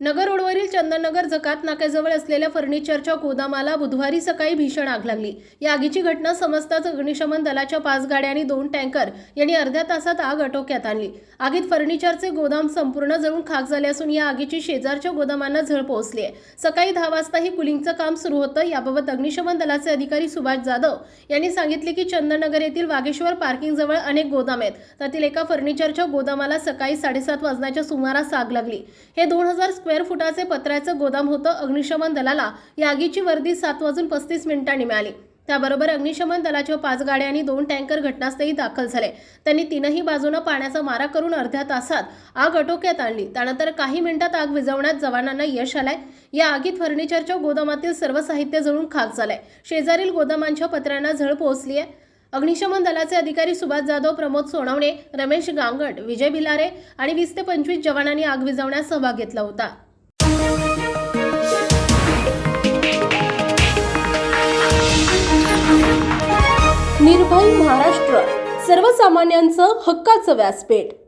नगर रोडवरील चंदननगर जकात नाक्याजवळ असलेल्या फर्निचरच्या गोदामाला बुधवारी सकाळी भीषण आग लागली. या आगीची घटना समजताच अग्निशमन दलाच्या पाच गाड्या आणि दोन टँकर यांनी अर्ध्या तासात आग आटोक्यात आणली. आगीत फर्निचरचे गोदाम संपूर्ण जळून खाक झाले असून या आगीची शेजारच्या गोदामांना झळ पोहोचली आहे. सकाळी दहा वाजता ही कुलिंगचं काम सुरू होतं. याबाबत अग्निशमन दलाचे अधिकारी सुभाष जाधव यांनी सांगितले की चंदननगर येथील वागेश्वर पार्किंगजवळ अनेक गोदाम आहेत. त्यातील एका फर्निचरच्या गोदामाला सकाळी साडेसात वाजण्याच्या सुमारास आग लागली. हे दोन हजार स्क्वेअर फुटाचे पत्र्याचं गोदाम होतं अग्निशमन दलाला. या आगीची वर्दी सात वाजून पस्तीस मिनिटांनी मिळाली. त्याबरोबर अग्निशमन दलाच्या पाच गाड्या आणि दोन टँकर घटनास्थळी दाखल झाले. त्यांनी तीनही बाजूनं पाण्याचा मारा करून अर्ध्या तासात आग आटोक्यात आणली. त्यानंतर काही मिनिटात आग विझवण्यात जवानांना यश आलंय. या आगीत फर्निचरच्या गोदामातील सर्व साहित्य जळून खाक झालंय. शेजारील गोदामांच्या पत्र्यांना झळ पोहोचली आहे अग्निशमन दलाचे अधिकारी सुभाष जाधव प्रमोद सोनवणे रमेश गांगट विजय भिलारे आणि वीस ते पंचवीस जवानांनी आग विझवण्यास सहभाग घेतला होता. निर्भय महाराष्ट्र सर्वसामान्यांचं हक्काचं व्यासपीठ.